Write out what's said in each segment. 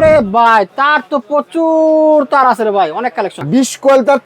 ওরে ভাই তার তো প্রচুর তার আছে রে ভাই অনেক কালেকশন বিশ কয়েল তার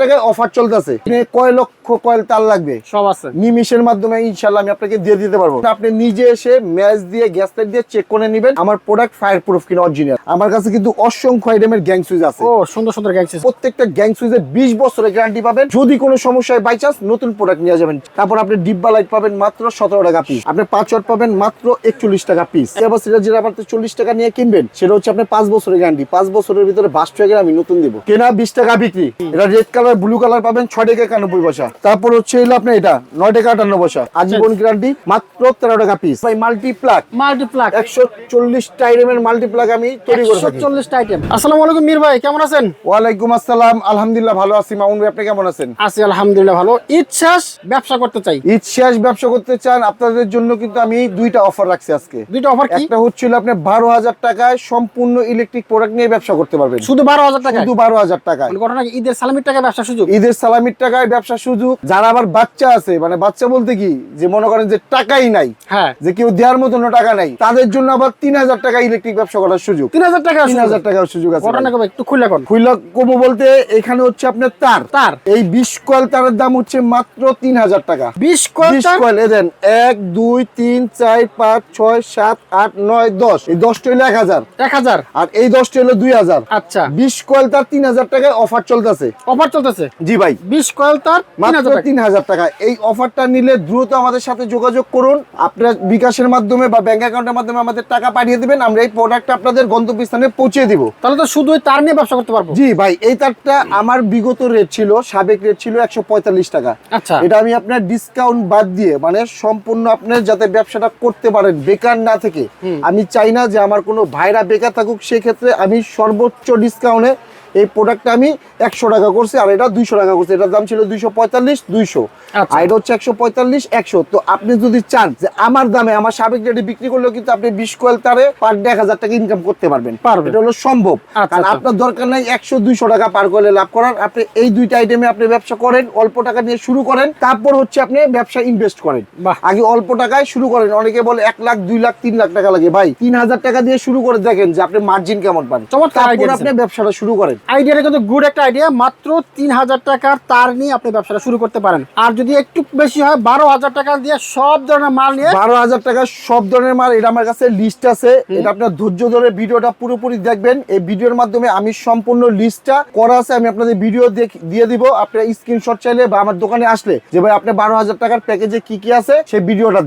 টাকায় অফার চলতেছে। কয় লক্ষ কয়েল তার লাগবে? সব আছে। নিমিশের মাধ্যমে আমি আপনাকে দিয়ে দিতে পারব। আপনি নিজে এসে ম্যাচ দিয়ে গ্যাস লাইট দিয়ে চেক করে নেবেন। আমার প্রোডাক্ট ফায়ার প্রুফ কিনা অরিজিনাল আমার কাছে কিন্তু অসংখ্য আইটেমের গ্যাং সুইচ আছে। ও সুন্দর সুন্দর গ্যাংসিস প্রত্যেকটা গ্যাং সুইচে বিশ বছরের গ্যারান্টি পাবেন। যদি কোনো সমস্যায় বাই চান্স নতুন প্রোডাক্ট নিয়ে যাবেন। তারপর আপনি ডিব্বা লাইট পাবেন মাত্র সতেরো টাকা পিস আপনি পাঁচ ওয়াট পাবেন মাত্র একচল্লিশ টাকা পিস এবার সেটা যেটা আপনার চল্লিশ টাকা নিয়ে কিনবেন সেটা হচ্ছে আপনার পাঁচ বছরের গ্যারান্টি পাঁচ বছরের ভিতরে বাস্ট হয়ে আমি নতুন দিব। কেনা বিশ টাকা বিক্রি। এটা রেড কালার ব্লু কালার পাবেন ছয় টাকা একানব্বই পয়সা। তারপর হচ্ছে হলো আপনার এটা নয় টাকা আটান্ন পয়সা। আজীবন গ্যারান্টি মাত্র তেরো টাকা পিস ভাই মাল্টি প্লাগ মাল্টিপ্লাক একশো চল্লিশটা আইটেমের মাল্টি প্লাগ আমি তৈরি করে থাকি। চল্লিশটা আইটেম আসসালামু আলাইকুম মির ভাই কেমন আছেন? ওয়ালাইকুম আসসালাম। আলহামদুলিল্লাহ ভালো আছি। মামুন ভাই আপনি কেমন আছেন? আছি আলহামদুলিল্লাহ ভালো। ইচ্ছাস ব্যবসা করতে চাই। শেষ ব্যবসা করতে চান আপনাদের জন্য কিন্তু আমি দুইটা অফার রাখছি আজকে। দুইটা অফার একটা হচ্ছিল আপনি বারো হাজার টাকায় সম্পূর্ণ ইলেকট্রিক প্রোডাক্ট নিয়ে ব্যবসা করতে পারবেন। শুধু বারো হাজার টাকা শুধু বারো হাজার টাকায়। ঘটনা ঈদের সালামির টাকা ব্যবসা সুযোগ? ঈদের সালামির টাকায় ব্যবসা সুযোগ। যারা আবার বাচ্চা আছে মানে বাচ্চা বলতে কি যে মনে করেন যে টাকাই নাই হ্যাঁ। যে কেউ দেওয়ার মতন টাকা নাই তাদের জন্য আবার তিন হাজার টাকা ইলেকট্রিক ব্যবসা করার সুযোগ। তিন হাজার টাকা তিন হাজার টাকার সুযোগ আছে ঘটনা কবে? একটু খুলে কোন খুললা কমো বলতে এখানে হচ্ছে আপনার তার। তার? এই বিশ কয়েল তারের দাম হচ্ছে মাত্র তিন হাজার টাকা। বিশ কয়েল বিশ কয়েল এ দেন এক দুই তিন চার পাঁচ ছয় সাত আট নয় দশ। এই দশটা হলো এক হাজার। এক হাজার? আর এই দশটা হলো দুই হাজার। আচ্ছা। বিশ কয়েল তার তিন হাজার টাকায় অফার চলতেছে। অফার চলতেছে? জি ভাই। বিশ কয়েল তার মাত্র তিন হাজার টাকা। এই অফারটা নিলে দ্রুত আমাদের সাথে যোগাযোগ করুন। আপনার বিকাশের মাধ্যমে বা ব্যাংক অ্যাকাউন্টের মাধ্যমে আমাদের টাকা পাঠিয়ে দিবেন। আমরা এই প্রোডাক্টটা আপনাদের গন্তব্যস্থানে পৌঁছে দিব। তাহলে তো শুধু তার নিয়ে ব্যবসা করতে পারব? জি ভাই এই তারটা আমার বিগত রেট ছিল সাবেক রেট ছিল একশো পঁয়তাল্লিশ টাকা। আচ্ছা। এটা আমি আপনার ডিসকাউন্ট বাদ দিয়ে মানে সম্পূর্ণ আপনার যাতে ব্যবসাটা করতে পারেন বেকার না থেকে। আমি চাই না যে আমার কোনো ভাইরা বেকার থাকুক সেক্ষেত্রে আমি সর্বোচ্চ ডিসকাউন্টে এই প্রোডাক্টটা আমি একশো টাকা করছি আর এটা দুইশো টাকা করছি। এটার দাম ছিল দুইশো পঁয়তাল্লিশ দুইশো। আচ্ছা। আর এটা হচ্ছে একশো পঁয়তাল্লিশ একশো। তো আপনি যদি চান যে আমার দামে আমার সাবেক রেটে বিক্রি করলেও কিন্তু আপনি বিশ কোয়েল তারে পার ডে এক হাজার টাকা ইনকাম করতে পারবেন। পারবেন। এটা হলো সম্ভব। আচ্ছা, কারণ আচ্ছা। আপনার দরকার নাই একশো দুইশো টাকা পার করলে লাভ করার। আপনি এই দুইটা আইটেমে আপনি ব্যবসা করেন অল্প টাকা নিয়ে শুরু করেন তারপর হচ্ছে আপনি ব্যবসা ইনভেস্ট করেন। আগে অল্প টাকায় শুরু করেন। অনেকে বলে এক লাখ দুই লাখ তিন লাখ টাকা লাগে। ভাই তিন হাজার টাকা দিয়ে শুরু করে দেখেন যে আপনি মার্জিন কেমন পান। তারপর আপনি ব্যবসাটা শুরু করেন। আইডিয়াটা কিন্তু গুড একটা আইডিয়া মাত্র তিন হাজার টাকার তার নিয়ে আপনি ব্যবসাটা শুরু করতে পারেন। আর যদি একটু বেশি হয় বারো হাজার টাকা দিয়ে সব ধরনের মাল নিয়ে বারো হাজার টাকা সব ধরনের মাল এটা আমার কাছে লিস্ট আছে। এটা আপনার ধৈর্য ধরে ভিডিওটা পুরোপুরি দেখবেন। এই ভিডিওর মাধ্যমে আমি সম্পূর্ণ লিস্টটা করা আছে আমি আপনাদের ভিডিও দিয়ে দিব। আপনার স্ক্রিনশট চাইলে বা আমার দোকানে আসলে যে ভাই আপনি বারো হাজার টাকার প্যাকেজে কি কি আছে সেই ভিডিওটা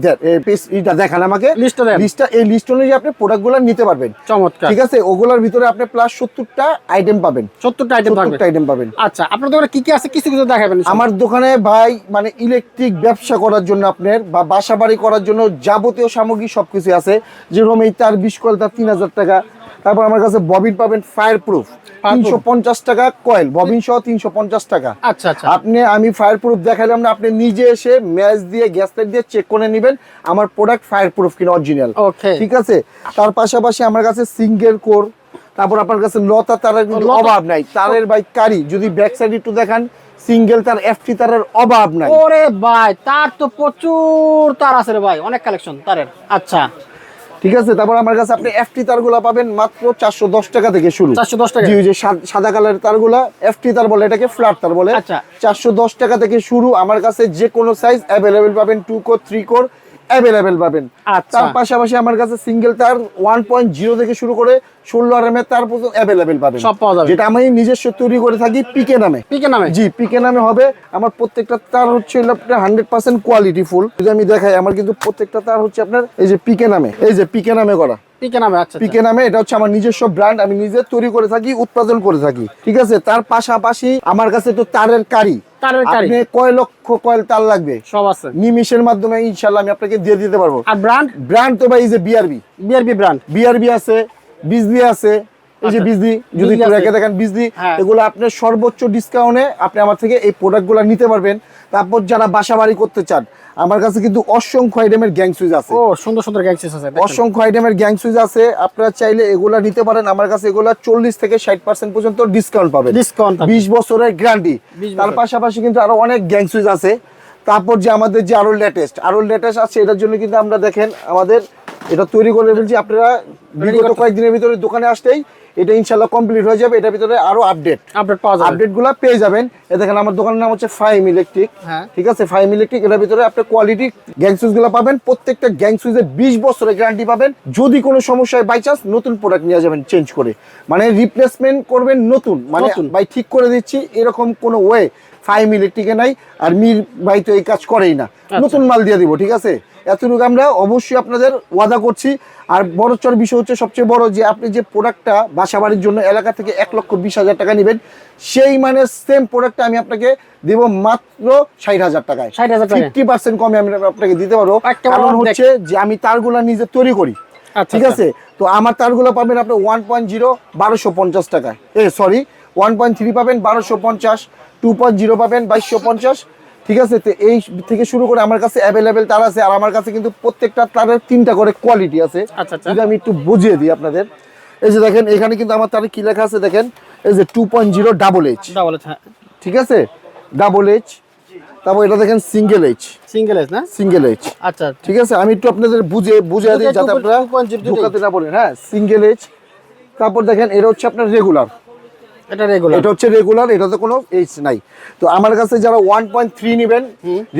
এটা দেখান আমাকে। লিস্টটা দেন। লিস্টটা এই লিস্ট অনুযায়ী আপনি প্রোডাক্টগুলো নিতে পারবেন। চমৎকার। ঠিক আছে? ওগুলোর ভিতরে আপনি প্লাস সত্তরটা আইটেম পাবেন। সত্তরটা আইটেম সত্তরটা আইটেম পাবেন। আচ্ছা আপনার দোকানে কি কি আছে কিছু কিছু দেখাবেন আমার দোকানে ভাই মানে ইলেকট্রিক ব্যবসা করার জন্য আপনার বা বাসা বাড়ি করার জন্য যাবতীয় সামগ্রী সবকিছু আছে। যেরকম এই তার বিশ কয়েল তার তিন হাজার টাকা। তারপর আমার কাছে ববিন পাবেন ফায়ার প্রুফ তিনশো পঞ্চাশ টাকা কয়েল ববিন সহ তিনশো পঞ্চাশ টাকা। আচ্ছা আচ্ছা। আপনি আমি ফায়ার প্রুফ দেখালাম না আপনি নিজে এসে ম্যাচ দিয়ে গ্যাস লাইট দিয়ে চেক করে নেবেন। আমার প্রোডাক্ট ফায়ার প্রুফ কিনা অরিজিনাল ঠিক আছে? তার পাশাপাশি আমার কাছে সিঙ্গেল কোর তারপর আপনার কাছে লতা তারের কিন্তু অভাব নাই। তারের বাই কারি যদি ব্যাক সাইড একটু দেখান সিঙ্গেল তার এফটি তারের অভাব নাই। ওরে ভাই তার তো প্রচুর তার আছে রে ভাই অনেক কালেকশন তারের। আচ্ছা। ঠিক আছে তারপর আমার কাছে আপনি এফটি তারগুলা পাবেন মাত্র চারশো দশ টাকা থেকে শুরু। চারশো দশ টাকা। জি যে সাদা কালারের তারগুলা এফটি তার বলে এটাকে ফ্ল্যাট তার বলে। আচ্ছা। চারশো দশ টাকা থেকে শুরু আমার কাছে যে কোনো সাইজ অ্যাভেলেবেল পাবেন two core three core available পাবেন। আচ্ছা। তার পাশাপাশি আমার কাছে সিঙ্গেল তার ওয়ান পয়েন্ট জিরো থেকে শুরু করে ষোলো আর এম এর তার পর্যন্ত অ্যাভেলেবেল পাবেন। সব পাওয়া যাবে। যেটা আমি নিজস্ব তৈরি করে থাকি পিকে নামে। পিকে নামে? জি পিকে নামে হবে। আমার প্রত্যেকটা তার হচ্ছে আপনার হান্ড্রেড পার্সেন্ট কোয়ালিটি ফুল যদি আমি দেখাই আমার কিন্তু প্রত্যেকটা তার হচ্ছে আপনার এই যে পিকে নামে এই যে পিকে নামে করা। পিকে নামে আচ্ছা আচ্ছা। পিকে নামে এটা হচ্ছে আমার নিজস্ব ব্র্যান্ড আমি নিজে তৈরি করে থাকি উৎপাদন করে থাকি। ঠিক আছে? তার পাশাপাশি আমার কাছে তো তারের কারি। তারের কারি। আপনি কয় লক্ষ কয়েল তার লাগবে? সব আছে। নিমিশের মাধ্যমে ইনশাল্লাহ আমি আপনাকে দিয়ে দিতে পারব। আর ব্র্যান্ড ব্র্যান্ড তো ভাই এই যে বিআরবি বিআরবি ব্র্যান্ড বিআরবি আছে বিজলি আছে এই যে আচ্ছা। বিজলি যদি একটু আছে। রেখে দেখেন বিজলি হ্যাঁ। এগুলো আপনার সর্বোচ্চ ডিসকাউন্টে আপনি আমার থেকে এই প্রোডাক্টগুলো নিতে পারবেন। তারপর যারা বাসা বাড়ি করতে চান আমার কাছে কিন্তু অসংখ্য আইটেমের গ্যাং সুইচ আছে। ও সুন্দর সুন্দর গ্যাংসিস আছে অসংখ্য আইটেমের গ্যাং সুইচ আছে। আপনারা চাইলে এগুলা নিতে পারেন। আমার কাছে এগুলা চল্লিশ থেকে ষাট পার্সেন্ট পর্যন্ত ডিসকাউন্ট পাবেন। ডিসকাউন্ট। বিশ বছরের গ্যারান্টি তার পাশাপাশি কিন্তু আরও অনেক গ্যাং সুইচ আছে। তারপর যে আমাদের যে আরও লেটেস্ট আরও লেটেস্ট আছে এটার জন্য কিন্তু আমরা দেখেন আমাদের এটা তৈরি করে ফেলছি। আপনারা বিগত কয়েকদিনের ভিতরে দোকানে আসতেই এটা ইনশাল্লাহ কমপ্লিট হয়ে যাবে। এটার ভিতরে আরও আপডেট আপডেট পাওয়া যাবে। আপডেটগুলা পেয়ে যাবেন। এ দেখেন আমার দোকানের নাম হচ্ছে ফাইম ইলেকট্রিক হ্যাঁ। ঠিক আছে? ফাইম ইলেকট্রিক এটার ভিতরে আপনি কোয়ালিটি গ্যাং সুইচগুলো পাবেন। প্রত্যেকটা গ্যাং সুইচে বিশ বছরের গ্যারান্টি পাবেন। যদি কোনো সমস্যায় বাই চান্স নতুন প্রোডাক্ট নিয়ে যাবেন চেঞ্জ করে। মানে রিপ্লেসমেন্ট করবেন নতুন। মানে। ভাই ঠিক করে দিচ্ছি এরকম কোনো ওয়ে ফাইম ইলেকট্রিকে নাই। আর মির ভাই তো এই কাজ করেই না। আচ্ছা। নতুন মাল দিয়ে দিব ঠিক আছে? এতটুকু আমরা অবশ্যই আপনাদের ওয়াদা করছি। আর বড় চর বিষয় হচ্ছে সবচেয়ে বড় যে আপনি যে প্রোডাক্টটা বাসাবাড়ির জন্য এলাকা থেকে এক লক্ষ বিশ হাজার টাকা নেবেন সেই মানে সেম প্রোডাক্টটা আমি আপনাকে দেব মাত্র ষাট হাজার টাকায়। 60,000 টাকায়? ফিফটি পার্সেন্ট কমে আমি আপনাকে দিতে পারব। কারণ হচ্ছে যে আমি তারগুলা নিজে তৈরি করি। আচ্ছা, ঠিক আচ্ছা। আছে? তো আমার তারগুলো পাবেন আপনি ওয়ান পয়েন্ট জিরো বারোশো পঞ্চাশ টাকায়। এ সরি ওয়ান পয়েন্ট থ্রি পাবেন বারোশো পঞ্চাশ টু পয়েন্ট জিরো পাবেন বাইশশো পঞ্চাশ ঠিক আছে? তো এই থেকে শুরু করে আমার কাছে অ্যাভেলেবেল তার আছে আর আমার কাছে কিন্তু প্রত্যেকটা তারের তিনটা করে কোয়ালিটি আছে। আচ্ছা, আচ্ছা। যদি আমি একটু বুঝিয়ে দিই আপনাদের। এই যে দেখেন এখানে কিন্তু আমার তারে কি লেখা আছে দেখেন? এই যে two point zero double H double হ্যাঁ। ঠিক আছে? ডাবল এইচ তারপর এটা দেখেন সিঙ্গেল এইচ সিঙ্গেল এস না? সিঙ্গেল এইচ আচ্ছা। ঠিক আছে? আমি একটু আপনাদের বুঝে বুঝে দিই যাতে আপনারা 2.0 দুটোই। ঢোকাতে না বলেন। হ্যাঁ সিঙ্গেল এইচ তারপর দেখেন এটা হচ্ছে আপনার রেগুলার এটা রেগুলার এটা হচ্ছে রেগুলার এটাতে কোনো এইচ নাই। তো আমার কাছে যারা ওয়ান পয়েন্ট থ্রি নেবেন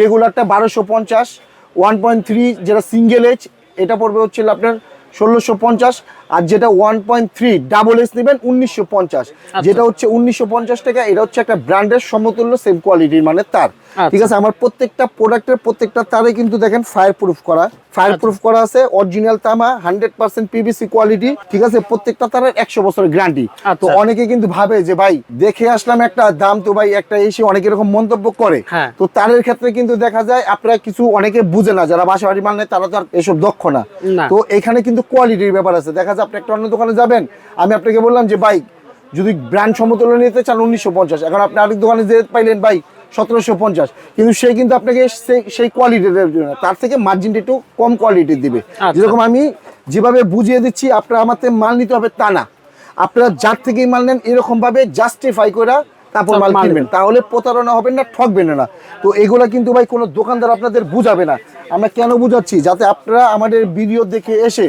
রেগুলারটা বারোশো পঞ্চাশ ওয়ান পয়েন্ট থ্রি যেটা সিঙ্গেল এইচ এটা পড়বে হচ্ছে আপনার ষোলোশো পঞ্চাশ আর যেটা one point three double H নেবেন উনিশশো পঞ্চাশ। যেটা হচ্ছে উনিশশো পঞ্চাশ টাকা এটা হচ্ছে একটা ব্র্যান্ডের সমতুল্য সেম কোয়ালিটির মানে তার। ঠিক আছে আমার প্রত্যেকটা প্রোডাক্টের প্রত্যেকটা তারে কিন্তু দেখেন ফায়ার প্রুফ করা। ফায়ার প্রুফ করা আছে অরিজিনাল তামা হান্ড্রেড পার্সেন্ট পিভিসি কোয়ালিটি ঠিক আছে প্রত্যেকটা তারের একশো বছরের গ্যারান্টি তো আচ্ছা। অনেকে কিন্তু ভাবে যে ভাই দেখে আসলাম একটা দাম তো ভাই একটা এসে অনেকে এরকম মন্তব্য করে। হ্যাঁ। তো তারের ক্ষেত্রে কিন্তু দেখা যায় আপনারা কিছু অনেকে বুঝে না যারা বাসা বাড়ি মাল নেয় তারা তো আর এসব দক্ষ না। তো এখানে কিন্তু কোয়ালিটির ব্যাপার আছে। দেখা যায় আপনি একটা অন্য দোকানে যাবেন আমি আপনাকে বললাম যে ভাই যদি ব্র্যান্ড সমতুল্য নিতে চান উনিশশো পঞ্চাশ। এখন আপনি আরেক দোকানে যে পাইলেন ভাই সতেরোশো পঞ্চাশ। কিন্তু সে কিন্তু আপনাকে সেই সেই কোয়ালিটি তার থেকে মার্জিনটা একটু কম কোয়ালিটির দিবে। আচ্ছা। যেরকম আমি যেভাবে বুঝিয়ে দিচ্ছি আপনার আমার মাল নিতে হবে তা না। আপনারা যার থেকেই মাল নেন এরকমভাবে জাস্টিফাই করে তারপর মাল কিনবেন। নেবেন। তাহলে প্রতারণা হবেন না ঠকবেন না। তো এগুলা কিন্তু ভাই কোনো দোকানদার আপনাদের বুঝাবে না। আমরা কেন বুঝাচ্ছি? যাতে আপনারা আমাদের ভিডিও দেখে এসে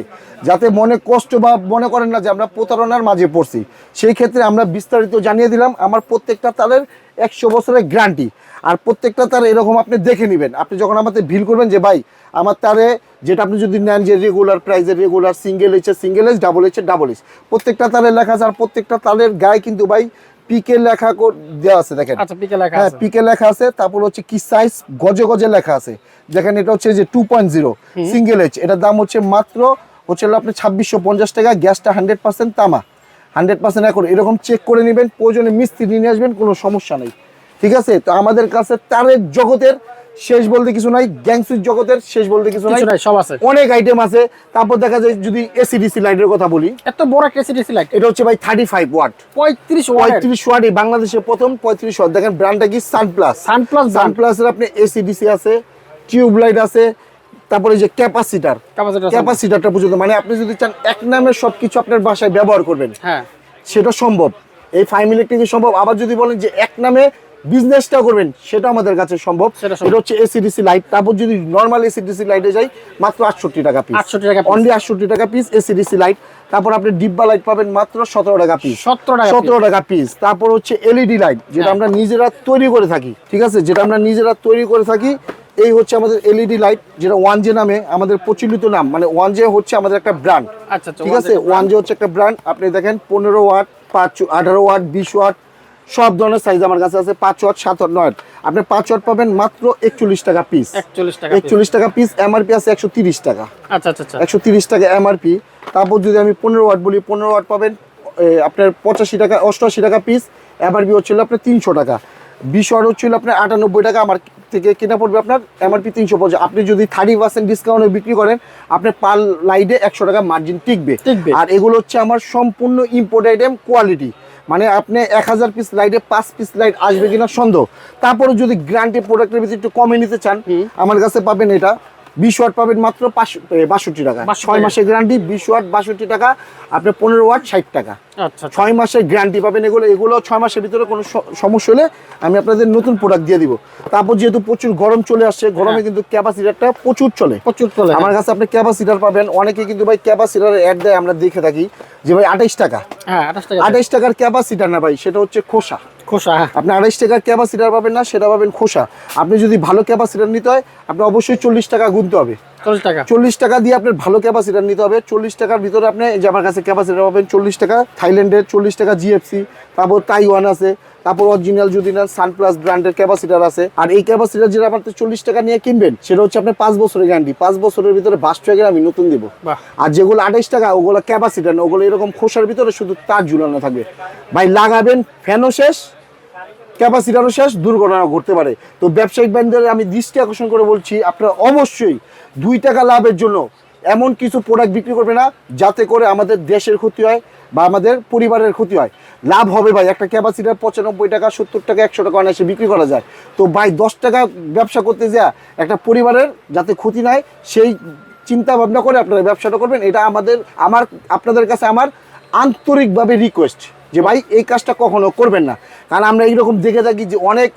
যাতে মনে কষ্ট বা মনে করেন না যে আমরা প্রতারণার মাঝে পড়ছি। সেই ক্ষেত্রে আমরা বিস্তারিত জানিয়ে দিলাম, আমার প্রত্যেকটা তারের একশো বছরের গ্যারান্টি। আর প্রত্যেকটা তার এরকম আপনি দেখে নেবেন। আপনি যখন আমাদের ভিল করবেন যে, ভাই, আমার তারে যেটা আপনি যদি নেন যে রেগুলার প্রাইসে রেগুলার সিঙ্গেল এইচে সিঙ্গেল এইচ ডাবল এইচে ডাবল এইচ প্রত্যেকটা তারের লেখা আছে, আর প্রত্যেকটা তারের গায়ে কিন্তু, ভাই পিকে লেখা দেওয়া আছে দেখেন। আচ্ছা পিকে লেখা হ্যাঁ পিকে লেখা আছে তারপর হচ্ছে কি সাইজ গজে গজে লেখা আছে। দেখেন এটা হচ্ছে যে two point zero single H এটার দাম হচ্ছে মাত্র হচ্ছে আপনি ছাব্বিশশো পঞ্চাশ টাকা গ্যাসটা হান্ড্রেড পার্সেন্ট তামা। হান্ড্রেড পার্সেন্ট এখন এরকম চেক করে নেবেন প্রয়োজনে মিস্ত্রি নিয়ে আসবেন কোনো সমস্যা নেই। ঠিক আছে? তো আমাদের কাছে তারের জগতের শেষ বলতে কিছু নাই গ্যাংসুইচ জগতের শেষ বলতে কিছু নাই। সব আছে। অনেক আইটেম আছে। তারপর দেখা যায় যদি এসিডিসি লাইটের কথা বলি। এত বড় একটা এসিডিসি লাইট এটা হচ্ছে ভাই থার্টি ফাইভ ওয়াট পঁয়ত্রিশ ওয়াট পঁয়ত্রিশ ওয়াটই বাংলাদেশে প্রথম পঁয়ত্রিশ ওয়াট দেখেন ব্র্যান্ডটা কি? সানপ্লাস সানপ্লাস ব্র্যান্ড সানপ্লাসের আপনি এসিডিসি আছে টিউব লাইট আছে তারপরে যে ক্যাপাসিটার ক্যাপাসিটার ক্যাপাসিটারটা পর্যন্ত মানে আপনি যদি চান এক নামে সবকিছু আপনার বাসায় ব্যবহার করবেন হ্যাঁ। সেটা সম্ভব। এই ফাইভ ইলেকট্রিক সম্ভব। আবার যদি বলেন যে এক নামে বিজনেসটা করবেন সেটা আমাদের কাছে সম্ভব। সেটা এটা হচ্ছে এসিডিসি লাইট তারপর যদি নর্মাল এসিডিসি লাইটে যাই মাত্র আটষট্টি টাকা পিস 68 টাকা অনলি আটষট্টি টাকা পিস এসিডিসি লাইট তারপর আপনি ডিব্বা লাইট পাবেন মাত্র সতেরো টাকা পিস 17 টাকা সতেরো টাকা পিস তারপর হচ্ছে এলইডি লাইট যেটা হ্যাঁ। আমরা নিজেরা তৈরি করে থাকি ঠিক আছে? যেটা আমরা নিজেরা তৈরি করে থাকি এই হচ্ছে আমাদের এলইডি লাইট যেটা ওয়ান জে নামে আমাদের প্রচলিত নাম। মানে ওয়ান জে হচ্ছে আমাদের একটা ব্র্যান্ড আচ্ছা আচ্ছা ঠিক আছে? ওয়ান জে হচ্ছে একটা ব্র্যান্ড আপনি দেখেন পনেরো ওয়াট পাঁচ আঠারো ওয়াট বিশ ওয়াট সব ধরনের সাইজ আমার কাছে আছে পাঁচ ওয়াট সাত ওয়াট নয় আপনি পাঁচ ওয়াট পাবেন মাত্র একচল্লিশ টাকা পিস 41 টাকা একচল্লিশ টাকা পিস এমআরপি আছে একশো তিরিশ টাকা। আচ্ছা আচ্ছা আচ্ছা। একশো তিরিশ টাকা এমআরপি তারপর যদি আমি পনেরো ওয়াট বলি পনেরো ওয়াট পাবেন আপনার পঁচাশি টাকা অষ্টআশি টাকা পিস এমআরপি হচ্ছিল আপনার তিনশো টাকা। বিশ ওয়াট হচ্ছিল আপনার আটানব্বই টাকা আমার থেকে কেনা পড়বে আপনার এমআরপি তিনশো পঞ্চাশ। আপনি যদি থার্টি পার্সেন্ট ডিসকাউন্টে বিক্রি করেন আপনার পার লাইডে একশো টাকা মার্জিন টিকবে। টিকবে। আর এগুলো হচ্ছে আমার সম্পূর্ণ ইম্পোর্ট আইটেম কোয়ালিটি মানে আপনি এক হাজার পিস লাইটে পাঁচ পিস লাইট আসবে কিনা সন্দেহ। তারপরে যদি গ্রান্টি প্রোডাক্টের ভিতরে একটু কমে নিতে চান আমার কাছে পাবেন এটা বিশ ওয়াট পাবেন মাত্র পাঁচশো বাষট্টি টাকা। ছয় মাসের গ্যারান্টি বিশ ওয়াট বাষট্টি টাকা আপনি পনেরো ওয়াট ষাট টাকা। ছয় মাসের গ্যারান্টি পাবেন। এগুলো এগুলো ছয় মাসের ভিতরে কোনো সমস্যা হলে আমি আপনাদের নতুন প্রোডাক্ট দিয়ে দিব। তারপর যেহেতু প্রচুর গরম চলে আসছে গরমে হ্যাঁ। কিন্তু ক্যাপাসিটারটা প্রচুর চলে। প্রচুর চলে আমার কাছে আপনি ক্যাপাসিটার পাবেন। অনেকে কিন্তু ভাই ক্যাপাসিটার অ্যাড দেয় আমরা দেখে থাকি যে ভাই আঠাইশ টাকা। হ্যাঁ আঠাইশ টাকার ক্যাপাসিটার না ভাই সেটা হচ্ছে খোসা। খোসা হ্যাঁ। আপনি আড়াইশ টাকার ক্যাপাসিটার পাবেন না সেটা পাবেন খোসা। আপনি যদি ভালো ক্যাপাসিটার নিতে হয় আপনি অবশ্যই চল্লিশ টাকা গুনতে হবে। চল্লিশ টাকা। দিয়ে আপনার ভালো ক্যাপাসিটার নিতে হবে। চল্লিশ টাকার ভিতরে আপনি যে আমার কাছে ক্যাপাসিটার পাবেন চল্লিশ টাকা থাইল্যান্ডের চল্লিশ টাকা জিএফসি তারপর তাইওয়ান আছে তারপর অরিজিনাল যদি নেন সানপ্লাস ব্র্যান্ডের ক্যাপাসিটার আছে। আর এই ক্যাপাসিটার যেটা আপনার চল্লিশ টাকা নিয়ে কিনবেন সেটা হচ্ছে আপনার পাঁচ বছরের গ্যারান্টি পাঁচ বছরের ভিতরে বাস্ট হয়ে আমি নতুন দিব। আর যেগুলো আঠাইশ টাকা ওগুলো ক্যাপাসিটার না ওগুলো এরকম খোসার ভিতরে শুধু তার ঝুলানো থাকবে। ভাই লাগাবেন ফ্যানও শেষ ক্যাপাসিটারও শেষ দুর্ঘটনা ঘটতে পারে। তো ব্যবসায়িক ব্যান্ডের আমি দৃষ্টি আকর্ষণ করে বলছি আপনারা অবশ্যই দুই টাকা লাভের জন্য এমন কিছু প্রোডাক্ট বিক্রি করবে না, যাতে করে আমাদের দেশের ক্ষতি হয় বা আমাদের পরিবারের ক্ষতি হয়। লাভ হবে ভাই, একটা ক্যাপাসিটার পঁচানব্বই টাকা, সত্তর টাকা, একশো টাকা অনায়াসে বিক্রি করা যায়। তো ভাই, দশ টাকা ব্যবসা করতে যা একটা পরিবারের যাতে ক্ষতি নাই, সেই চিন্তা ভাবনা করে আপনারা ব্যবসাটা করবেন। এটা আমাদের, আমার, আপনাদের কাছে আমার আন্তরিকভাবে রিকোয়েস্ট যে ভাই, এই কাজটা কখনো করবেন না। কারণ আমরা এইরকম দেখে থাকি যে অনেক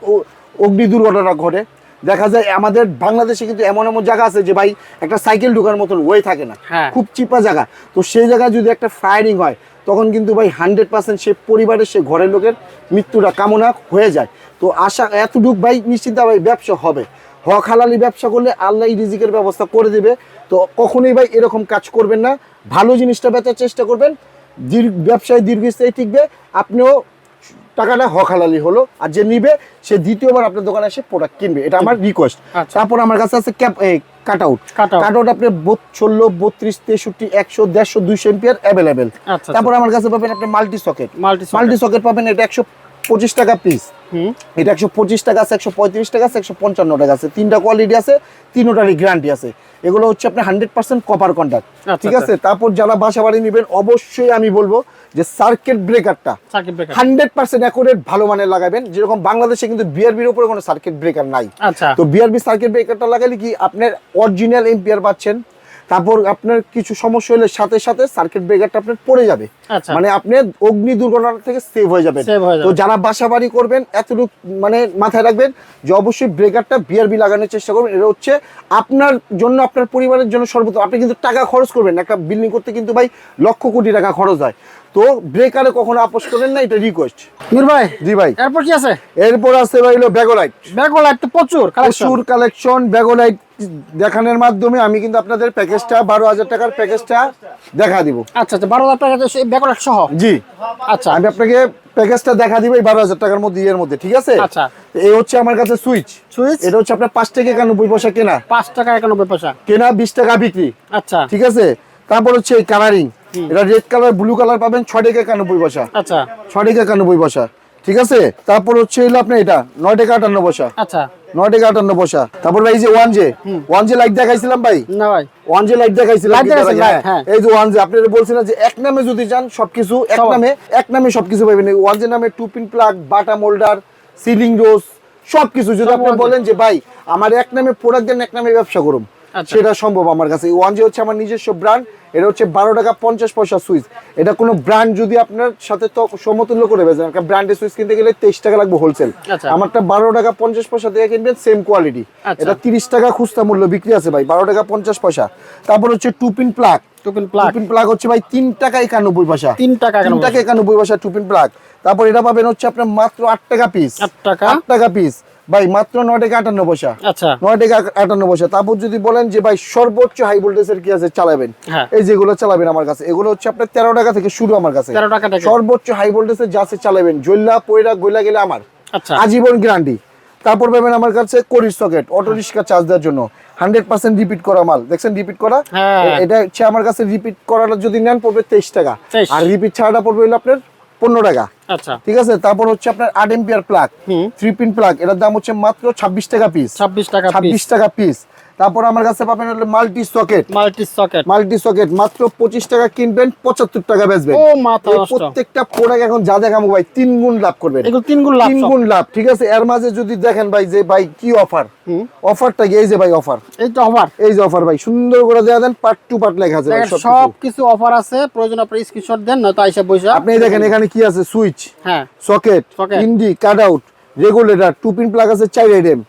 অগ্নি দুর্ঘটনা ঘটে। দেখা যায় আমাদের বাংলাদেশে কিন্তু এমন এমন জায়গা আছে যে ভাই একটা সাইকেল ঢোকার মতন ওয়ে থাকে না। হ্যাঁ। খুব চিপা জায়গা। তো সেই জায়গায় যদি একটা ফায়ারিং হয় তখন কিন্তু ভাই হান্ড্রেড পার্সেন্ট সে পরিবারের সে ঘরের লোকের মৃত্যুটা কামনা হয়ে যায়। তো আশা এতটুক ভাই নিশ্চিন্ত ভাই ব্যবসা হবে। হক হালালি ব্যবসা করলে আল্লাহ রিজিকের ব্যবস্থা করে দেবে। তো কখনোই ভাই এরকম কাজ করবেন না। ভালো জিনিসটা বেচার চেষ্টা করবেন। দীর্ঘ ব্যবসায় দীর্ঘস্থায়ী টিকবে। আপনিও টাকাটা হকালালি হলো আর যে নিবে সে দ্বিতীয়বার আপনার দোকানে এসে প্রোডাক্ট কিনবে। এটা আমার রিকোয়েস্ট আচ্ছা। তারপর আমার কাছে আছে cap cut out cut out আপনি ষোলো বত্রিশ তেষট্টি একশো দেড়শো দুইশো এম্পিয়ার অ্যাভেলেবেল আচ্ছা তারপর আমার কাছে পাবেন আপনি multi socket multi multi socket পাবেন এটা একশো পঁচিশ টাকা পিস এটা একশো পঁচিশ টাকা আছে একশো পঁয়ত্রিশ টাকা আছে একশো পঞ্চান্ন টাকা আছে। তিনটা কোয়ালিটি আছে তিনোটারই গ্যারান্টি আছে। এগুলো হচ্ছে আপনি হান্ড্রেড পার্সেন্ট কপার কন্ট্যাক্ট আচ্ছা, ঠিক আছে? তারপর যারা বাসা বাড়ি নেবেন অবশ্যই আমি বলব যে সার্কিট ব্রেকারটা হান্ড্রেড পার্সেন্ট অ্যাকুরেট ভালো মানের লাগাবেন। যেরকম বাংলাদেশে কিন্তু বিআরবির উপরে কোনো সার্কিট ব্রেকার নাই। আচ্ছা। তো বিআরবি সার্কিট ব্রেকারটা লাগালে কি আপনার অরিজিনাল এম্পিয়ার পাচ্ছেন? তারপর আপনার কিছু সমস্যা হলে সাথে সাথে সার্কিট ব্রেকারটা আপনার পড়ে যাবে। আচ্ছা। মানে আপনি অগ্নি দুর্ঘটনা থেকে সেভ হয়ে যাবেন। যাবে। তো যারা বাসা বাড়ি করবেন এতটুকু মানে মাথায় রাখবেন যে অবশ্যই ব্রেকারটা বিআরবি লাগানোর চেষ্টা করবেন। এটা হচ্ছে আপনার জন্য আপনার পরিবারের জন্য সর্বোত্তম। আপনি কিন্তু টাকা খরচ করবেন একটা বিল্ডিং করতে কিন্তু ভাই লক্ষ কোটি টাকা খরচ হয়। তো ব্রেকারে কখনো আপোষ করেন না এটা রিকোয়েস্ট নূর ভাই জি ভাই। এরপর কি আছে? এরপর আছে ভাই হলো ব্যাগোলাইট ব্যাগও লাইট তো প্রচুর কালেকশন প্রচুর কালেকশন ব্যাগোলাইট দেখানোর মাধ্যমে আমি কিন্তু আপনাদের প্যাকেজটা বারো হাজার টাকার প্যাকেজটা দেখা দিব। আচ্ছা আচ্ছা বারো হাজার টাকা ব্যাগও লাইট সহ? জি। আচ্ছা। আমি আপনাকে প্যাকেজটা দেখা দিব এই বারো হাজার টাকার মধ্যে ইয়ের মধ্যে ঠিক আছে? আচ্ছা। এই হচ্ছে আমার কাছে সুইচ। সুইচ? এটা হচ্ছে আপনার পাঁচ টাকা একানব্বই পয়সা কেনা। পাঁচ টাকা একানব্বই পয়সা। কেনা বিশ টাকা বিক্রি। আচ্ছা। ঠিক আছে? তারপর হচ্ছে এই কালারিং এটা রেড কালার ব্লু কালার পাবেন ছয় টাকা একানব্বই পয়সা। আচ্ছা। ছয় টাকা একানব্বই পয়সা। ঠিক আছে? তারপর হচ্ছে হলো আপনার এটা নয় টাকা আটান্ন পয়সা আচ্ছা। নয় টাকা আটান্ন পয়সা তারপর ভাই যে one J one J light দেখাইছিলাম ভাই? না ভাই। ওয়ান জে লাইট দেখাইছিলাম হ্যাঁ। এই যে ওয়ান জে বলছিলেন যে এক নামে যদি যান সবকিছু এক নামে এক নামে সবকিছু পাবেন ওয়ান জে নামে টু পিন প্লাগ বাটা মোল্ডার সিলিং রোজ সবকিছু। যদি আপনি বলেন যে ভাই আমার এক নামে প্রোডাক্ট দেন এক নামে ব্যবসা করুন। সেটা সম্ভব আমার কাছে। ওয়ান জে হচ্ছে আমার নিজস্ব ব্র্যান্ড এটা হচ্ছে বারো টাকা পঞ্চাশ পয়সা সুইচ। এটা কোনো ব্র্যান্ড যদি আপনার সাথে তো সমতুল্য করে বেচেন একটা ব্র্যান্ডের সুইচ কিনতে গেলে তেইশ টাকা লাগবে হোলসেল আচ্ছা। আমারটা বারো টাকা পঞ্চাশ পয়সা দিয়ে কিনবেন সেম কোয়ালিটি আচ্ছা। এটা তিরিশ টাকা খুচরা মূল্য বিক্রি আছে ভাই বারো টাকা পঞ্চাশ পয়সা। তারপর হচ্ছে two pin plug two pin plug two pin plug হচ্ছে ভাই তিন টাকা একানব্বই পয়সা। তিন টাকা তিন একানব্বই টাকা একানব্বই পয়সা টুপিন প্লাগ তারপর এটা পাবেন হচ্ছে আপনার মাত্র আট টাকা পিস আট টাকা? আট টাকা পিস ভাই মাত্র নয় টাকা আটান্ন পয়সা। আচ্ছা। নয় টাকা আটান্ন পয়সা। তারপর যদি বলেন যে ভাই সর্বোচ্চ হাই ভোল্টেজের কি আছে চালাবেন? হ্যাঁ। এই যেগুলো চালাবেন আমার কাছে এগুলো হচ্ছে আপনার তেরো টাকা থেকে শুরু আমার কাছে। 13 টাকা সর্বোচ্চ হাই ভোল্টেজের যা আছে চালাবেন জল্লা পয়রা গইলা গেলে আমার। আচ্ছা। আজীবন গ্যারান্টি তারপর পাবেন আমার কাছে করিস সকেট অটো রিক্সা চার্জ দেওয়ার জন্য। হান্ড্রেড পার্সেন্ট রিপিট করা মাল। দেখছেন রিপিট করা? হ্যাঁ। এটা হচ্ছে আমার কাছে রিপিট করাটা যদি নেন পড়বে তেইশ টাকা। আর রিপিট ছাড়াটা পড়বে হলো আপনার পনেরো টাকা। আচ্ছা। ঠিক আছে? তারপর হচ্ছে আপনার আট ampere plug three pin plug এটার দাম হচ্ছে মাত্র ছাব্বিশ টাকা পিস ছাব্বিশ টাকা ছাব্বিশ টাকা পিস তারপর আমার কাছে পাবেন হলো multi socket. Multi socket. Multi socket মাত্র পঁচিশ টাকা কিনবেন পঁচাত্তর টাকা বেচবেন। ও মাথা নষ্ট। প্রত্যেকটা প্রোডাক্ট এখন যা দেখাবো ভাই তিন গুণ লাভ করবেন। এগুলো তিন গুণ লাভ তিন গুণ লাভ ঠিক আছে? এর মাঝে যদি দেখেন ভাই যে ভাই কি অফার। অফারটা কি? এই যে ভাই অফার এই তো অফার এই যে অফার ভাই সুন্দর করে দেওয়া দেন পার্ট টু পার্ট লেখা আছে সব কিছু। অফার আছে প্রয়োজন আপনি স্ক্রিনশট দেন না তো আইসা বইসা আপনি দেখেন এখানে কি আছে? সুইচ হ্যাঁ। সকেট। ইন্ডি cut out regulator two pin plug আছে চার আইটেম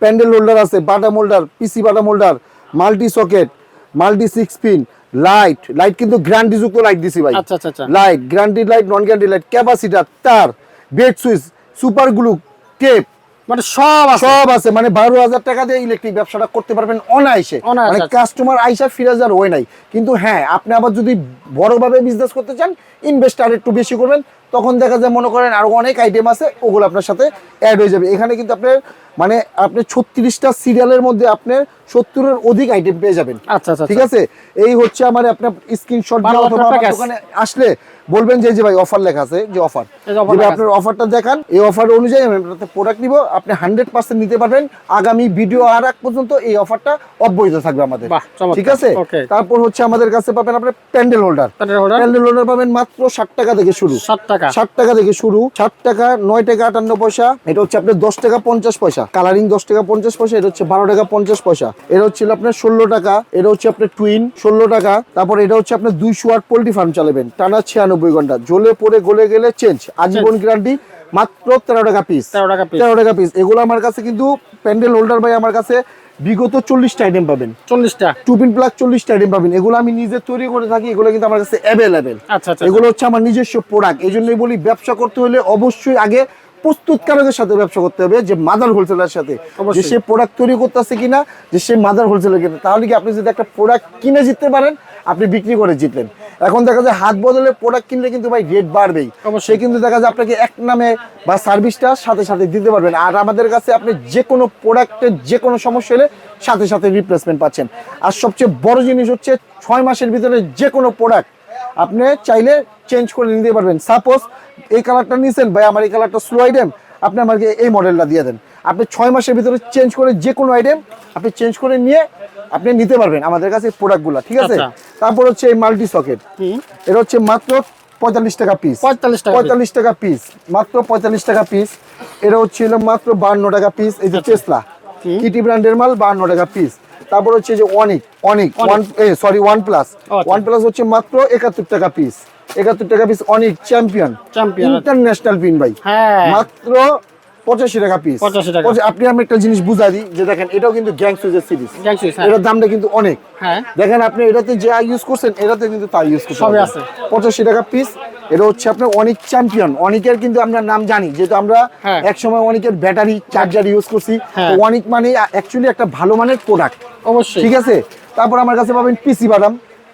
প্যান্ডেল হোল্ডার আছে batten holder PC batten holder multi socket multi six pin light light কিন্তু গ্যারান্টি যুক্ত লাইট দিছি ভাই। আচ্ছা আচ্ছা আচ্ছা। Light guarantee light non guarantee light capacitor তার bed switch super glue tape মানে সব আছে। সব আছে। মানে বারো হাজার টাকা দিয়ে ইলেকট্রিক ব্যবসাটা করতে পারবেন অনায়াসে। মানে। কাস্টমার আইসা ফিরে যাওয়ার ওই নাই। কিন্তু হ্যাঁ আপনি আবার যদি বড়ভাবে বিজনেস করতে চান ইনভেস্ট আর একটু বেশি করবেন তখন দেখা যায় মনে করেন আরও অনেক আইটেম আছে ওগুলো আপনার সাথে অ্যাড হয়ে যাবে। এখানে কিন্তু আপনার মানে আপনি ছত্রিশটা সিরিয়ালের মধ্যে আপনার সত্তরের অধিক আইটেম পেয়ে যাবেন। আচ্ছা আচ্ছা ঠিক আছে? এই হচ্ছে আমার আপনার স্ক্রিনশট আসলে বলবেন যে যে ভাই অফার লেখা আছে যে অফার আপনার অফারটা দেখান। এই অফার অনুযায়ী আমি আপনার প্রোডাক্ট নিব। আপনি হান্ড্রেড পার্সেন্ট নিতে পারবেন। আগামী ভিডিও আর এক পর্যন্ত এই অফারটা অব্যাহত থাকবে আমাদের। ঠিক আছে? তারপর হচ্ছে আমাদের কাছে পাবেন আপনার pendant holder pendant holder pendant holder পাবেন মাত্র ষাট টাকা থেকে শুরু। ষাট টাকা? ষাট টাকা থেকে শুরু। ষাট টাকা নয় টাকা আটান্ন পয়সা। এটা হচ্ছে আপনার দশ টাকা পঞ্চাশ পয়সা। কালারিং দশ টাকা পঞ্চাশ পয়সা এটা হচ্ছে বারো টাকা পঞ্চাশ পয়সা। এটা হচ্ছে আপনার ষোলো টাকা। এটা হচ্ছে আপনার টুইন ষোলো টাকা। তারপর এটা হচ্ছে আপনার দুইশো আট পোল্ট্রি ফার্ম চালাবেন। টানা ছিয়ানব্বই ঘণ্টা। জ্বলে পড়ে গলে গেলে চেঞ্জ আজীবন গ্যারান্টি মাত্র তেরো টাকা পিস তেরো টাকা পিস তেরো টাকা পিস এগুলো আমার কাছে কিন্তু প্যান্ডেল হোল্ডার ভাই আমার কাছে বিগত চল্লিশটা আইটেম পাবেন। চল্লিশটা। টুপিন প্লাগ চল্লিশটা আইটেম পাবেন। এগুলো আমি নিজে তৈরি করে থাকি এগুলো কিন্তু আমার কাছে অ্যাভেলেবেল আচ্ছা আচ্ছা এগুলো হচ্ছে আমার নিজস্ব প্রোডাক্ট এই জন্যই বলি ব্যবসা করতে হলে অবশ্যই আগে প্রস্তুতকারকের সাথে ব্যবসা করতে হবে যে মাদার হোলসেলার সাথে। যে। সে প্রোডাক্ট তৈরি করতেছে কিনা যে সে মাদার হোলসেলার কিনা তাহলে কি আপনি যদি একটা প্রোডাক্ট কিনে জিততে পারেন আপনি বিক্রি করে জিতলেন। এখন দেখা যায় হাত বদলে প্রোডাক্ট কিনলে কিন্তু ভাই রেট বাড়বেই। সে কিন্তু দেখা যায় আপনাকে এক নামে বা সার্ভিসটা সাথে সাথে দিতে পারবেন। আর আমাদের কাছে আপনি যে কোনো প্রোডাক্টের যে কোনো সমস্যা হলে সাথে সাথে রিপ্লেসমেন্ট পাচ্ছেন। আর সবচেয়ে বড় জিনিস হচ্ছে ছয় মাসের ভিতরে যে কোনো প্রোডাক্ট আপনি চাইলে চেঞ্জ করে নিতে পারবেন। সাপোজ এই কালারটা নিয়েছেন ভাই আমার এই কালারটা স্লো আইটেম আপনি আমাকে এই মডেলটা দিয়ে দেন। আপনি ছয় মাসের ভিতরে চেঞ্জ করে যে কোনো আইটেম আপনি চেঞ্জ করে নিয়ে আপনি নিতে পারবেন আমাদের কাছে প্রোডাক্টগুলো ঠিক আছে? আচ্ছা। তারপর হচ্ছে এই মাল্টি সকেট এটা হচ্ছে মাত্র পঁয়তাল্লিশ টাকা পিস পঁয়তাল্লিশ টাকা পঁয়তাল্লিশ টাকা পিস মাত্র পঁয়তাল্লিশ টাকা পিস এটা হচ্ছিল মাত্র বান্ন টাকা পিস এই যে চেসলা কিটি ব্র্যান্ডের মাল বান্ন টাকা পিস তারপর হচ্ছে যে Anik Anik one sorry one plus. One plus হচ্ছে মাত্র একাত্তর টাকা পিস একাত্তর টাকা piece Anik champion Champion। International pin ভাই। হ্যাঁ। মাত্র পঁচাশি টাকা পিস 85 টাকা। আপনি আমি একটা জিনিস বুঝাই দিই যে দেখেন এটাও কিন্তু গ্যাং সুইজের সিরিজ হ্যাঁ। এটার দামটা কিন্তু অনেক। হ্যাঁ। দেখেন আপনি এটাতে যা ইউজ করছেন এটাতে কিন্তু তাই ইউজ করছেন সবই আছে। পঁচাশি টাকা পিস এটা হচ্ছে আপনার অনেক চ্যাম্পিয়ন অনেকের কিন্তু আমরা নাম জানি যেহেতু আমরা হ্যাঁ। এক সময় অনেকের ব্যাটারি চার্জার ইউজ করছি। হ্যাঁ। অনেক মানে অ্যাকচুয়ালি একটা ভালো মানের প্রোডাক্ট অবশ্যই। ঠিক আছে? তারপর আমার কাছে পাবেন পিসি বাদাম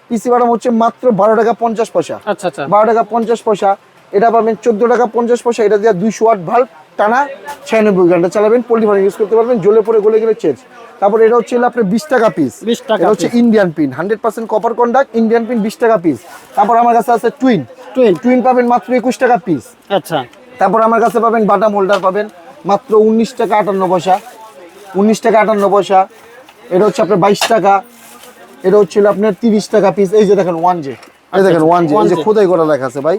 পিসি বাদাম হচ্ছে মাত্র বারো টাকা পঞ্চাশ পয়সা। আচ্ছা আচ্ছা। বারো টাকা পঞ্চাশ পয়সা। এটা পাবেন চোদ্দ টাকা পঞ্চাশ পয়সা। এটা দিয়ে দুইশো আট ভাল্ব টানা ছিয়ানব্বই ঘণ্টা চালাবেন পোল্ট্রি ফার্ম ইউজ করতে পারবেন জ্বলে পরে গলে গেলে চেঞ্জ তারপর এটা হচ্ছে আপনার বিশ টাকা পিস 20 টাকা এটা হচ্ছে Indian pin hundred percent copper conduct Indian pin বিশ টাকা পিস তারপর আমার কাছে আছে টুইন টুইন টুইন পাবেন মাত্র একুশ টাকা পিস আচ্ছা। তারপর আমার কাছে পাবেন বাটাম হোল্ডার পাবেন মাত্র উনিশ টাকা আটান্ন পয়সা। উনিশ টাকা আটান্ন পয়সা। এটা হচ্ছে আপনার বাইশ টাকা। এটা হচ্ছিল আপনার তিরিশ টাকা পিস এই যে দেখেন ওয়ান জে এই দেখেন ওয়ান জে এই যে খোদাই করা লেখা আছে ভাই।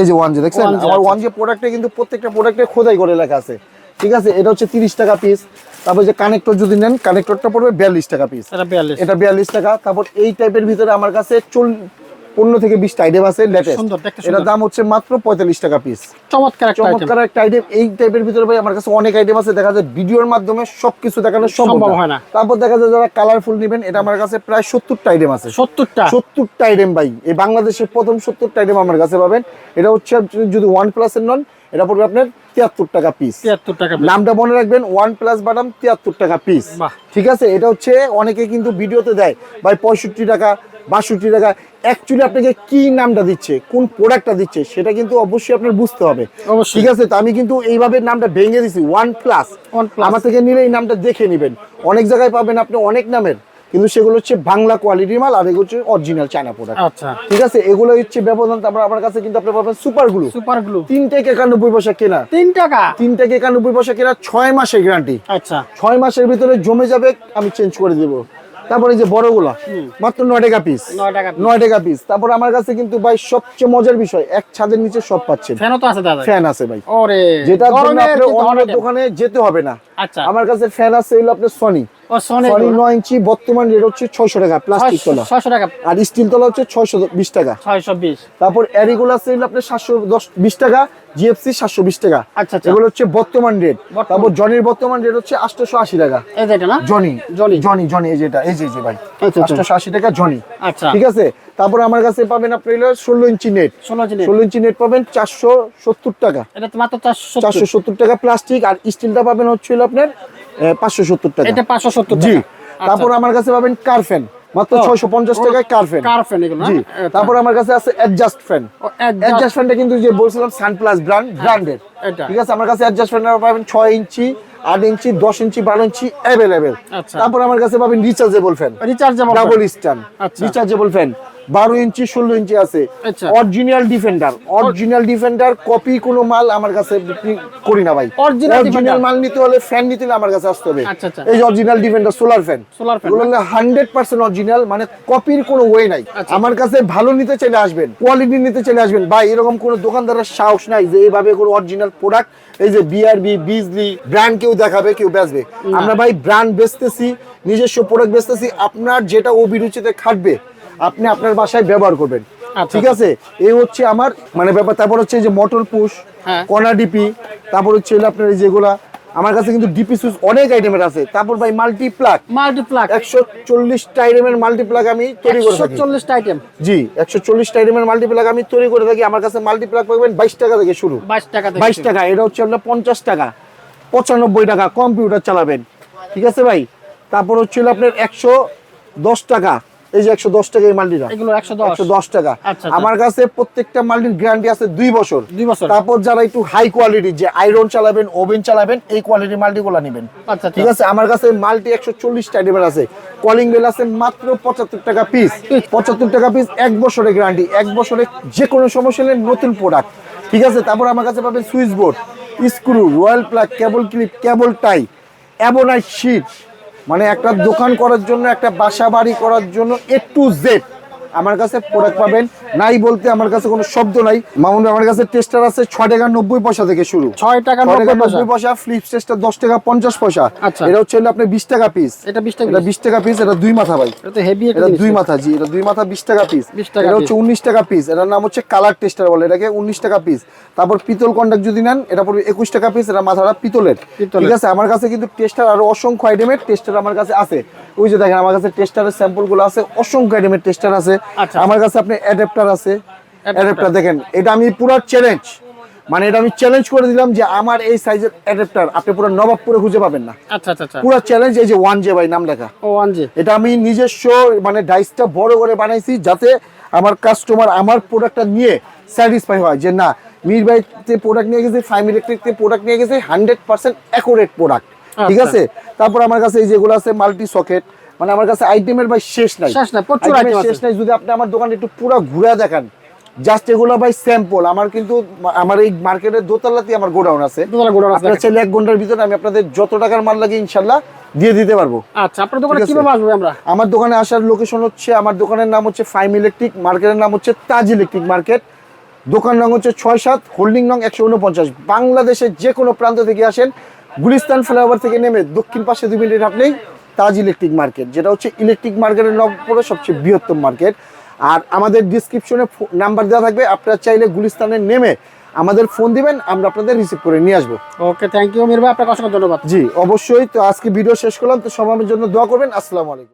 এই যে ওয়ান জে দেখছেন? 1J আমার ওয়ান জে প্রোডাক্টে কিন্তু প্রত্যেকটা প্রোডাক্টে খোদাই করে লেখা আছে। ঠিক আছে? এটা হচ্ছে তিরিশ টাকা পিস তারপর যে কানেক্টর যদি নেন কানেক্টরটা পড়বে বিয়াল্লিশ টাকা পিস এটা বিয়াল্লিশ। টাকা। তারপর এই টাইপের ভিতরে আমার কাছে চল পনেরো থেকে বিশটা আইটেম আছে লেটেস্ট এটার দাম হচ্ছে মাত্র পঁয়তাল্লিশ টাকা পিস চমৎকার একটা চমৎকার একটা আইটেম এই টাইপের ভিতরে ভাই আমার কাছে অনেক আইটেম আছে। দেখা যায় ভিডিওর মাধ্যমে সবকিছু দেখানো সম্ভব হয় না। তারপর দেখা যায় যারা কালারফুল নেবেন এটা আমার কাছে প্রায় সত্তরটা আইটেম আছে। সত্তরটা? সত্তরটা আইটেম ভাই। এই বাংলাদেশের প্রথম সত্তরটা আইটেম আমার কাছে পাবেন। এটা হচ্ছে যদি ওয়ান প্লাসের নন এটা পড়বে আপনার তিয়াত্তর টাকা পিস তিয়াত্তর টাকা নামটা মনে রাখবেন ওয়ান প্লাস বাদাম তিয়াত্তর টাকা পিস ঠিক আছে? এটা হচ্ছে অনেকে কিন্তু ভিডিওতে দেয়। ভাই পঁয়ষট্টি টাকা বাষট্টি টাকা। অ্যাকচুয়ালি আপনাকে কি নামটা দিচ্ছে কোন প্রোডাক্টটা দিচ্ছে সেটা কিন্তু অবশ্যই আপনার বুঝতে হবে। ঠিক আছে তো আমি কিন্তু এইভাবে নামটা ভেঙে দিছি ওয়ান প্লাস। আমার থেকে নিলে এই নামটা দেখে নেবেন। অনেক জায়গায় পাবেন আপনি অনেক নামের কিন্তু সেগুলো হচ্ছে বাংলা কোয়ালিটির মাল আর এগুলো হচ্ছে অরিজিনাল চায়না প্রোডাক্ট আচ্ছা। ঠিক আছে এগুলো হচ্ছে ব্যবধান তারপর আমার কাছে কিন্তু আপনি পাবেন সুপার গ্লু সুপার গ্লু তিন থেকে একানব্বই পয়সা কেনা। তিন টাকা? তিন থেকে একানব্বই পয়সা কেনা ছয় মাসের গ্যারান্টি আচ্ছা। ছয় মাসের ভিতরে জমে যাবে আমি চেঞ্জ করে দেব। তারপরে এই যে বড়গুলা মাত্র নয় টাকা পিস নয় টাকা পিস তারপর আমার কাছে কিন্তু ভাই সবচেয়ে মজার বিষয় এক ছাদের নিচে সব পাচ্ছেন। ফ্যানও তো আছে দাদা। ফ্যান আছে ভাই। যেটা আপনার অন্য দোকানে যেতে হবে না। আচ্ছা। আমার কাছে ফ্যান আছে হলো আপনার সনি নয় ইঞ্চি বর্তমান রেট হচ্ছে ছয়শো টাকা প্লাস্টিক তলা। ছয়শো টাকা। আর স্টিল তলা হচ্ছে ছয়শো বিশ টাকা। ছয়শো বিশ। তারপর অ্যারিগুলো আছে আপনার সাতশো দশ বিশ টাকা জিএফসি সাতশো বিশ টাকা। আচ্ছা এগুলো হচ্ছে বর্তমান রেট তারপর জনির বর্তমান রেট হচ্ছে আটশোশো আশি টাকা। এই যে এটা না? Johnny Johnny. জনি জনি এই যেটা এই যে যে ভাই। আচ্ছা, আচ্ছা। আটশোশো আশি টাকা জনি আচ্ছা। ঠিক আছে? তারপর আমার কাছে পাবেন আপনি হলো ষোলো ইঞ্চি নেট ষোলো ষোলো ইঞ্চি নেট পাবেন চারশো সত্তর টাকা। চারশো সত্তর। টাকা প্লাস্টিক আর স্টিলটা পাবেন হচ্ছে আপনার পাঁচশো সত্তর টাকা। এটা পাঁচশো সত্তর জি। আচ্ছা। তারপর আমার কাছে পাবেন কার্ফেন মাত্র ছয়শো পঞ্চাশ টাকায় কার্ফেন কার ফ্যান এগুলো জি। তারপর আমার কাছে আছে অ্যাডজাস্ট ফ্যান অ্যাডজাস্ট ফ্যানটা কিন্তু যে বলছিলাম সানপ্লাস ব্র্যান্ড ব্র্যান্ডের এটা। ঠিক আছে? আমার কাছে অ্যাডজাস্ট ফ্যান পাবেন ছয় ইঞ্চি আট ইঞ্চি দশ ইঞ্চি বারো ইঞ্চি অ্যাভেলেবেল আচ্ছা। তারপর আমার কাছে পাবেন rechargeable fan rechargeable double stand আচ্ছা। রিচার্জেবল ফ্যান বারো ইঞ্চি ষোলো ইঞ্চি আছে। Original defender original defender copy কোনো মাল আমার কাছে বিক্রি করি না ভাই। অরিজিনাল মাল নিতে হলে ফ্যান নিতে হলে আমার কাছে আসতে হবে। আচ্ছা, আচ্ছা। এই যে original defender solar fan fan, এগুলো হান্ড্রেড পার্সেন্ট অরিজিনাল মানে কপির কোনো ওয়ে নাই। আচ্ছা। আমার কাছে ভালো নিতে চলে আসবেন কোয়ালিটি নিতে চলে আসবেন। ভাই এরকম কোনো দোকানদারের সাহস নাই যে এইভাবে কোনো অরিজিনাল প্রোডাক্ট এই যে বিআরবি বিজলি ব্র্যান্ড কেউ দেখাবে কেউ বেচবে। আমরা ভাই ব্র্যান্ড বেচতেছি নিজস্ব প্রোডাক্ট বেচতেছি আপনার যেটা অভিরুচিতে খাটবে আপনি আপনার বাসায় ব্যবহার করবেন। আচ্ছা। ঠিক আছে? এই হচ্ছে আমার মানে ব্যাপার তারপর হচ্ছে যে মোটর পুশ কনা ডিপি তারপর হচ্ছে আপনার এই যেগুলা আমার কাছে কিন্তু ডিপি সুইচ অনেক আইটেমের আছে। তারপর ভাই মাল্টি প্লাগ মাল্টিপ্লাক একশো চল্লিশটা আইটেমের মাল্টিপ্লাগ আমি তৈরি করে থাকি। চল্লিশটা আইটেম জি একশো চল্লিশটা আইটেমের মাল্টিপ্লাগ আমি তৈরি করে থাকি। আমার কাছে মাল্টিপ্লাগ পাবেন বাইশ টাকা থেকে শুরু। বাইশ টাকা থেকে বাইশ টাকা এটা হচ্ছে আপনার পঞ্চাশ টাকা। পঁচানব্বই টাকা কম্পিউটার চালাবেন। ঠিক আছে ভাই? তারপর হচ্ছিল আপনার একশো দশ টাকা। এই যে একশো দশ টাকা এই মাল্টিটা। এগুলো একশো দশ। টাকা। আচ্ছা, আচ্ছা। আমার কাছে প্রত্যেকটা মাল্টির গ্যারান্টি আছে দুই বছর। দুই বছর। তারপর যারা একটু হাই কোয়ালিটির যে আয়রন চালাবেন ওভেন চালাবেন এই কোয়ালিটির মাল্টিগুলো নেবেন। আচ্ছা ঠিক আছে? আমার কাছে মাল্টি একশো চল্লিশ টাইপের আছে। কলিং বেল আছে মাত্র পঁচাত্তর টাকা পিস পঁচাত্তর টাকা পিস এক বছরের গ্যারান্টি এক বছরে যে কোনো সমস্যা হলে নতুন প্রোডাক্ট ঠিক আছে? তারপর আমার কাছে পাবেন switch board screw royal plug cable clip cable tie ebonite sheet মানে একটা দোকান করার জন্য একটা বাসা বাড়ি করার জন্য এ টু জেড আমার কাছে প্রোডাক্ট পাবেন। নাই বলতে আমার কাছে কোনো শব্দ নাই। মামুন আমার কাছে টেস্টার আছে ছয় টাকা নব্বই পয়সা থেকে শুরু। ছয় টাকা নব্বই পয়সা? ফ্লিপ টেস্টার দশ টাকা পঞ্চাশ পয়সা। আচ্ছা। এটা হচ্ছে হলো আপনার বিশ টাকা পিস এটা বিশ টাকা বিশ টাকা পিস এটা দুই মাথা ভাই। এটা। দুই মাথা জি এটা দুই মাথা বিশ টাকা পিস এটা হচ্ছে উনিশ টাকা পিস এটার নাম হচ্ছে কালার টেস্টার বলে এটাকে উনিশ টাকা পিস তারপর পিতল কন্ডাক্ট যদি নেন এটা পড়বে একুশ টাকা পিস এটা মাথাটা পিতলের। ঠিক আছে? আমার কাছে কিন্তু টেস্টার আরও অসংখ্য আইটেমের টেস্টার আমার কাছে আছে। ওই যে দেখেন আমার কাছে টেস্টারের স্যাম্পলগুলো আছে অসংখ্য আইটেমের টেস্টার আছে। আমার কাছে আপনি অ্যাডাপ্টার আছে। অ্যাডাপ্টার দেখেন এটা আমি পুরো চ্যালেঞ্জ মানে এটা আমি চ্যালেঞ্জ করে দিলাম যে আমার এই সাইজের অ্যাডাপ্টার আপনি পুরো নবাবপুরে খুঁজে পাবেন না। আচ্ছা আচ্ছা আচ্ছা। পুরো চ্যালেঞ্জ এই যে ওয়ান জে ভাই নাম লেখা। ও ওয়ান জি এটা আমি নিজস্ব মানে ডাইসটা বড় করে বানাইছি যাতে আমার কাস্টমার আমার প্রোডাক্টটা নিয়ে স্যাটিসফাই হয় যে না মির ভাইতে প্রোডাক্ট নিয়ে গেছে ফাইভ ইলেকট্রিকতে প্রোডাক্ট নিয়ে গেছে হান্ড্রেড পার্সেন্ট অ্যাকুরেট প্রোডাক্ট ঠিক আচ্ছা। আছে? তারপর আমার কাছে এই যেগুলো আছে মাল্টি সকেট মানে আমার কাছে আইটেমের ভাই শেষ নাই। শেষ নাই, প্রচুর আছে। শেষ নাই যদি আপনি আমার দোকানে একটু পুরো ঘুরে দেখান। জাস্ট এগুলো ভাই স্যাম্পল আমার কিন্তু আমার এই মার্কেটের দোতলাতেই আমার গোডাউন আছে। দোতলা গোডাউন আছে, আপনারা দেখেন। চাইলে এক ঘণ্টার ভিতরে আমি আপনাদের যত টাকার মাল লাগে ইনশাল্লাহ দিয়ে দিতে পারব। আচ্ছা আপনার দোকানে। কীভাবে আসবে আমরা? আমার দোকানে আসার লোকেশন হচ্ছে আমার দোকানের নাম হচ্ছে ফাইম ইলেকট্রিক মার্কেটের নাম হচ্ছে তাজ ইলেকট্রিক মার্কেট দোকান নং হচ্ছে ছয় সাত হোল্ডিং নং একশো উনপঞ্চাশ। বাংলাদেশের যে কোনো প্রান্ত থেকে আসেন গুলিস্তান ফ্লাইওভার থেকে নেমে দক্ষিণ পাশে দুই মিনিট আপনি তাজ ইলেকট্রিক মার্কেট যেটা হচ্ছে ইলেকট্রিক মার্কেটের নবপুরে সবচেয়ে বৃহত্তম মার্কেট আর আমাদের ডিসক্রিপশনে নাম্বার দেওয়া থাকবে আপনারা চাইলে গুলিস্তানে নেমে আমাদের ফোন দিবেন আমরা আপনাদের রিসিভ করে নিয়ে আসব। ওকে থ্যাংক ইউ মির ভাই আপনাকে অসংখ্য ধন্যবাদ। জি অবশ্যই। তো আজকে ভিডিও শেষ করলাম তো সবার জন্য দোয়া করবেন আসসালামু আলাইকুম।